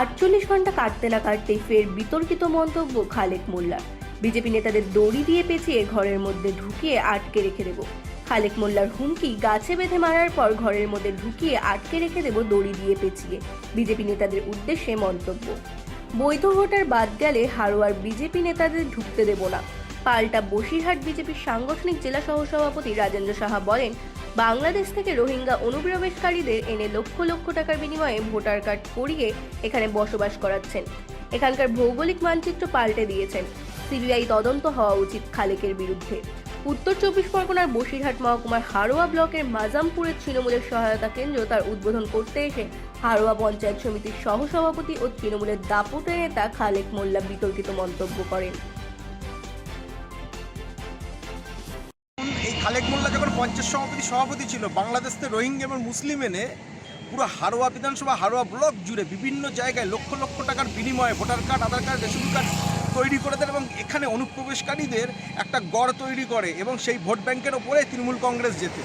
আটচল্লিশ ঘণ্টা কাটতে না কাটতেই ফের বিতর্কিত মন্তব্য খালেক মোল্লার। বিজেপি নেতাদের দড়ি দিয়ে পেঁচিয়ে ঘরের মধ্যে ঢুকিয়ে আটকে রেখে দেব। খালেক মোল্লার হুমকি গাছে বেঁধে মারার পর ঘরের মধ্যে ঢুকিয়ে আটকে রেখে দেব দড়ি দিয়ে পেঁচিয়ে, বিজেপি নেতাদের উদ্দেশ্যে মন্তব্য। বৈধ ভোটার বাদ গেলে হারোয়ার বিজেপি নেতাদের ঢুকতে দেব না। পাল্টা বসিরহাট বিজেপির সাংগঠনিক জেলা সহসভাপতি রাজেন্দ্র সাহা বলেন বাংলাদেশ থেকে রোহিঙ্গা অনুপ্রবেশকারীদের এনে লক্ষ লক্ষ টাকার বিনিময়ে ভোটার কার্ড করিয়ে এখানে বসবাস করাচ্ছেন। এখানকার ভৌগোলিক মানচিত্র পাল্টে দিয়েছেন। সিবিআই তদন্ত হওয়া উচিত খালেকের বিরুদ্ধে। উত্তর চব্বিশ পরগনার বসিরহাট মহকুমার হারোয়া ব্লকের মাজামপুরের তৃণমূলের সহায়তা কেন্দ্র তার উদ্বোধন করতে এসে হারোয়া পঞ্চায়েত সমিতির সহসভাপতি ও তৃণমূলের দাপুটে নেতা খালেক মোল্লা বিতর্কিত মন্তব্য করেন। খালেক মোল্লা যখন পঞ্চায়েত সভাপতি সভাপতি ছিল বাংলাদেশ থেকে রোহিঙ্গা এবং মুসলিম এনে পুরো হারোয়া বিধানসভা, হারোয়া ব্লক জুড়ে বিভিন্ন জায়গায় লক্ষ লক্ষ টাকার বিনিময়ে voter card, Aadhaar card, ration card তৈরি করে দেন এবং এখানে অনুপ্রবেশকারীদের একটা গড় তৈরি করে এবং সেই ভোট ব্যাংকের ওপরে তৃণমূল কংগ্রেস যেতে